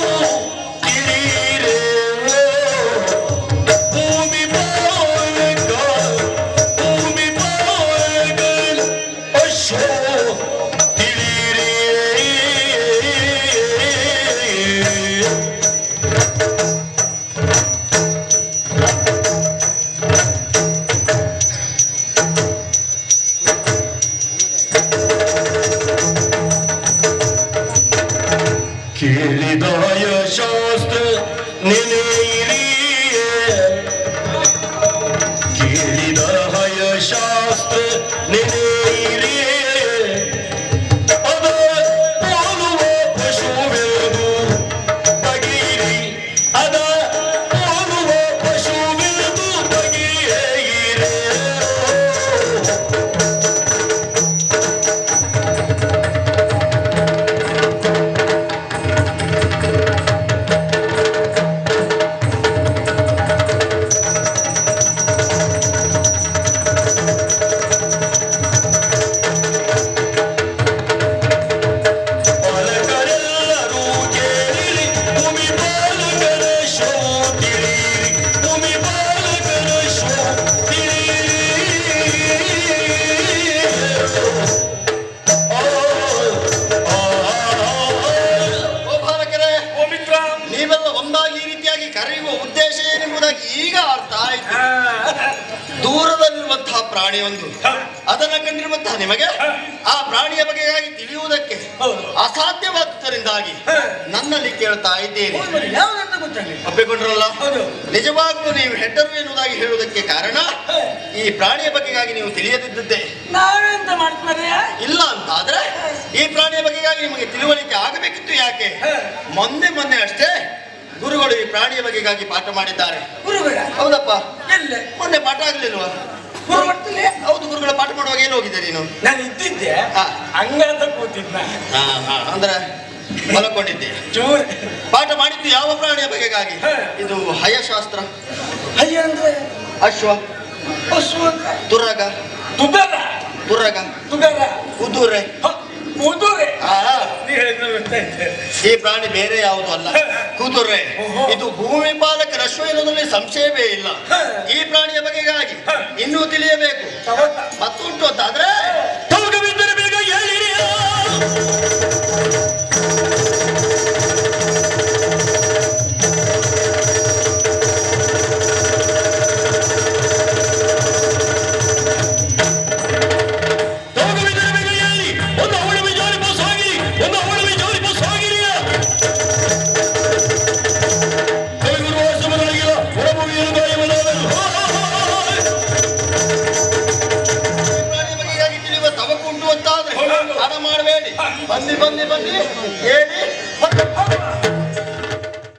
Oh, Kirli daya şastı neneyriye Kirli daya şastı neneyriye ಏನೆಂಬುದಾಗಿ ಈಗ ಅರ್ಥ ಆಯ್ತು. ದೂರದಲ್ಲಿರುವಂತಹ ಪ್ರಾಣಿ ಒಂದು. ಅದನ್ನ ಕಂಡಿರುವಂತಹ ನಿಮಗೆ ಆ ಪ್ರಾಣಿಯ ಬಗೆಗಾಗಿ ತಿಳಿಯುವುದಕ್ಕೆ ಹೌದು. ಅಸಾಧ್ಯವಾದುದರಿಂದಾಗಿ ನನ್ನಲ್ಲಿ ಕೇಳ್ತಾ ಇದ್ದೇನೆ. ಒಪ್ಪಿಕೊಂಡ್ರಲ್ಲ? ನಿಜವಾಗ್ಲೂ ನೀವು ಹೆಡ್ಡರು ಎನ್ನುವುದಾಗಿ ಹೇಳುವುದಕ್ಕೆ ಕಾರಣ ಈ ಪ್ರಾಣಿಯ ಬಗೆಗಾಗಿ ನೀವು ತಿಳಿಯದಿದ್ದದ್ದೇ? ನಾವೆಂತ ಮಾಡ್ತಾರೆ ಇಲ್ಲ ಅಂತಾದ್ರೆ ಈ ಪ್ರಾಣಿಯ ಬಗೆಗಾಗಿ ನಿಮಗೆ ತಿಳುವಳಿಕೆ ಆಗಬೇಕಿತ್ತು ಯಾಕೆ? ಮೊನ್ನೆ ಮೊನ್ನೆ ಅಷ್ಟೇ ಗುರುಗಳು ಈ ಪ್ರಾಣಿಯ ಬಗೆಗಾಗಿ ಪಾಠ ಮಾಡಿದ್ದಾರೆ. ಗುರುಗಳ ಹೌದಪ್ಪ. ಎಲ್ಲ. ಮೊನ್ನೆ ಪಾಠ ಆಗ್ಲಿಲ್ವಾ? ಹೌದು ಗುರುಗಳ ಪಾಠ ಮಾಡುವಾಗ ಏನು ಹೋಗಿದ್ದೆ ನೀನು? ನಾನು ಇದ್ದಿದ್ದೆ. ಅಂಗಳದ ಹಂಗಂತ ಕೂತಿದ್ದ ಅಂದ್ರೆ ಮಲಕೊಂಡಿದ್ದೆ. ಚೂರ್ ಪಾಠ ಮಾಡಿದ್ದು ಯಾವ ಪ್ರಾಣಿಯ ಬಗೆಗಾಗಿ? ಇದು ಹಯಶಾಸ್ತ್ರ. ಹಯ್ಯ ಅಂದ್ರೆ? ಅಶ್ವ. ಅಶ್ವ ಅಂತ ದುರಗ ದುರಗ ದುರಗ ತುಗರ. ಕುದುರೆ ಹ, ಕುದುರೆ ಈ ಪ್ರಾಣಿ ಬೇರೆ ಯಾವುದು ಅಲ್ಲ. ಕೂತುರ್ರೆ, ಇದು ಭೂಮಿ ಪಾಲಕ ರಶ್ವ ಇರೋದ್ರಲ್ಲಿ ಸಂಶಯವೇ ಇಲ್ಲ. ಈ ಪ್ರಾಣಿಯ ಬಗೆಗಾಗಿ ಇನ್ನೂ ತಿಳಿಯಬೇಕು. ಮತ್ತುಂಟು ಅಂತಾದ್ರೆ ಬೇಗ ಹೇಳಿರಿ ಹಣ ಮಾಡಬೇಡಿ ಬನ್ನಿ ಬನ್ನಿ ಬನ್ನಿ ಹೇಳಿ.